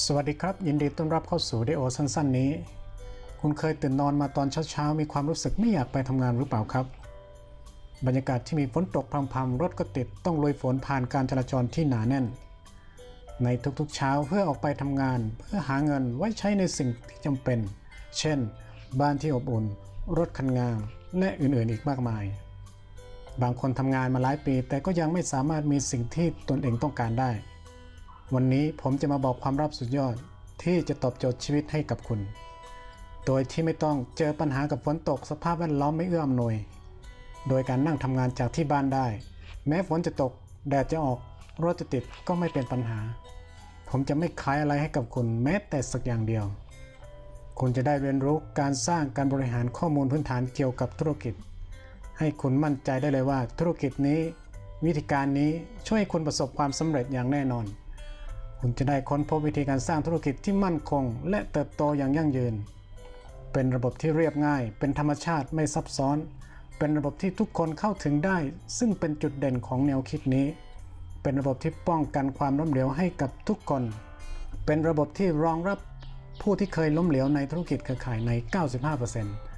สวัสดีครับ ยินดีต้อนรับเข้าสู่วิดีโอสั้น ๆ นี้ คุณเคยตื่นนอนมาตอนเช้าๆ มีความรู้สึกไม่อยากไปทำงานหรือเปล่าครับ บรรยากาศที่มีฝนตกพรำๆรถก็ติดต้องลุยฝนผ่านการจราจรที่หนาแน่น ในทุกๆเช้าเพื่อออกไปทำงาน เพื่อหาเงินไว้ใช้ในสิ่งที่จำเป็น เช่น บ้านที่อบอุ่น รถคันงามและอื่นๆอีกมากมาย บางคนทำงานมาหลายปี แต่ก็ยังไม่สามารถมีสิ่งที่ตนเองต้องการได้ วันนี้ผมจะมาบอกความลับสุดยอดที่จะตอบโจทย์ชีวิตให้กับคุณ โดยที่ไม่ต้องเจอปัญหากับฝนตกสภาพแวดล้อมไม่เอื้ออำนวย โดยการนั่งทำงานจากที่บ้านได้ แม้ฝนจะตก แดดจะออก รถจะติดก็ไม่เป็นปัญหา ผมจะไม่ขายอะไรให้กับคุณแม้แต่สักอย่างเดียว คุณจะได้เรียนรู้การสร้างการบริหารข้อมูลพื้นฐานเกี่ยวกับธุรกิจ ให้คุณมั่นใจได้เลยว่าธุรกิจนี้ วิธีการนี้ช่วยคุณประสบความสำเร็จอย่างแน่นอน คุณจะได้ค้นพบวิธีการสร้างธุรกิจที่มั่นคง และเติบโตอย่างยั่งยืน เป็นระบบที่เรียบง่าย เป็นธรรมชาติไม่ซับซ้อน เป็นระบบที่ทุกคนเข้าถึงได้ ซึ่งเป็นจุดเด่นของแนวคิดนี้ เป็นระบบที่ป้องกันความล้มเหลวให้กับทุกคน เป็นระบบที่รองรับผู้ที่เคยล้มเหลวในธุรกิจเครือข่ายใน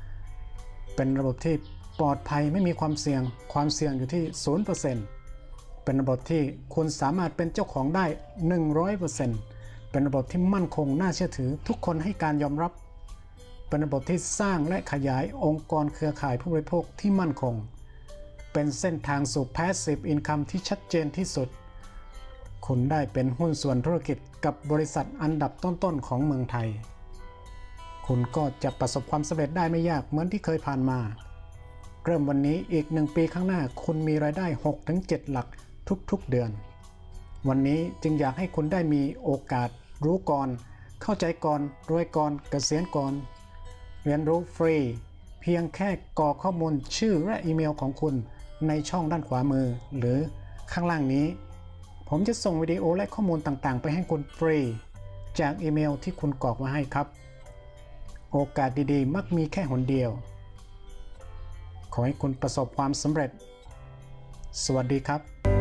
95%เป็นระบบที่ปลอดภัยไม่มีความเสี่ยง ความเสี่ยงอยู่ที่ 0% เป็นระบบที่คุณสามารถเป็นเจ้าของได้ 100%เป็นระบบที่มั่นคงน่าเชื่อถือ ทุกคนให้การยอมรับ เป็นระบบที่สร้างและขยายองค์กรเครือข่ายผู้บริโภคที่มั่นคง เป็นเส้นทางสู่ Passive Income ที่ชัดเจนที่สุด คุณได้เป็นหุ้นส่วนธุรกิจกับบริษัทอันดับต้นๆของเมืองไทย คุณก็จะประสบความสำเร็จได้ไม่ยากเหมือนที่เคยผ่านมาเริ่มวันนี้อีกหนึ่งปีข้างหน้าคุณมีรายได้ 6-7 หลัก ทุกๆเดือน วันนี้จึงอยากให้คุณได้มีโอกาสรู้ก่อน เข้าใจก่อน รวยก่อนเกษียณก่อน เรียนรู้ฟรี เพียงแค่กรอกข้อมูลชื่อและอีเมลของคุณในช่องด้านขวามือ หรือข้างล่างนี้ ผมจะส่งวิดีโอและข้อมูลต่างๆ ไปให้คุณฟรี จากอีเมลที่คุณกรอกมาให้ครับ โอกาสดีๆ มักมีแค่หนเดียว ขอให้คุณประสบความสำเร็จ สวัสดีครับ